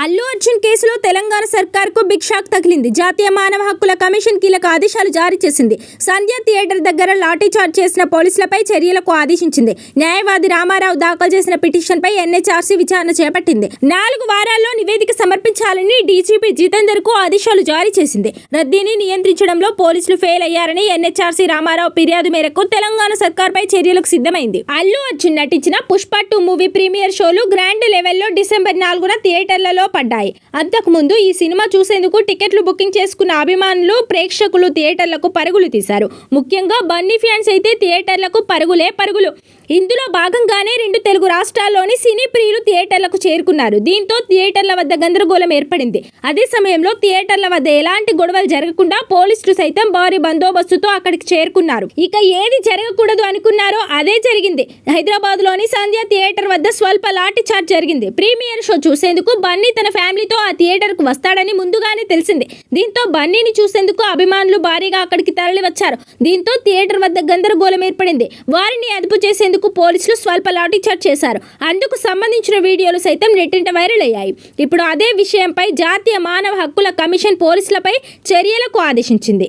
అల్లు అర్జున్ కేసులో Telangana సర్కార్కు big shock తగిలింది. జాతీయ మానవ హక్కుల కమిషన్ కీలక ఆదేశాలు జారీ చేసింది. సంధ్య థియేటర్ దగ్గర లాఠీ చార్జ్ చేసిన పోలీసులపై చర్యలకు ఆదేశించింది. న్యాయవాది రామారావు దాఖలు చేసిన పిటిషన్పై ఎన్హెచ్ఆర్సీ విచారణ చేపట్టింది. నాలుగు వారాల్లో నివేదిక సమర్పించాలని డీజీపీ జితేందర్కు ఆదేశాలు జారీ చేసింది. రద్దీని నియంత్రించడంలో పోలీసులు ఫెయిల్ అయ్యారని ఎన్హెచ్ఆర్సీ రామారావు ఫిర్యాదు మేరకు తెలంగాణ సర్కార్పై చర్యలకు సిద్ధమైంది. అల్లు అర్జున్ నటించిన పుష్ప టూ మూవీ ప్రీమియర్ షోలు గ్రాండ్ లెవెల్లో డిసెంబర్ నాలుగున థియేటర్లలో పడ్డాయి. అంతకుముందు ఈ సినిమా చూసేందుకు టికెట్లు బుకింగ్ చేసుకున్న అభిమానులు ప్రేక్షకులు థియేటర్లకు పరుగులు తీశారు. ముఖ్యంగా బన్నీ ఫ్యాన్స్ అయితే థియేటర్లకు పరుగులే పరుగులు. ఇందులో భాగంగానే రెండు తెలుగు రాష్ట్రాల్లోని సినీ ప్రియులు థియేటర్లకు చేరుకున్నారు. దీంతో థియేటర్ల వద్ద గందరగోళం ఏర్పడింది. అదే సమయంలో థియేటర్ల వద్ద ఎలాంటి గొడవలు జరగకుండా పోలీసులు సైతం భారీ బందోబస్తుతో అక్కడికి చేరుకున్నారు. ఇక ఏది జరగకూడదు అనుకున్నారో అదే జరిగింది. హైదరాబాద్లోని సంధ్య థియేటర్ వద్ద స్వల్ప లాఠీ చార్జ్ జరిగింది. ప్రీమియర్ షో చూసేందుకు బన్నీ తన ఫ్యామిలీతో ఆ థియేటర్కు వస్తాడని ముందుగానే తెలిసింది. దీంతో బన్నీని చూసేందుకు అభిమానులు భారీగా అక్కడికి తరలి వచ్చారు దీంతో థియేటర్ వద్ద గందరగోళం ఏర్పడింది. వారిని అదుపు చేసేందుకు పోలీసులు స్వల్ప లాఠీ చార్జ్ చేశారు. అందుకు సంబంధించిన వీడియోలు సైతం నెట్టింట వైరల్ అయ్యాయి. ఇప్పుడు అదే విషయం విషయంపై జాతీయ మానవ హక్కుల కమిషన్ పోలీసులపై చర్యలకు ఆదేశించింది.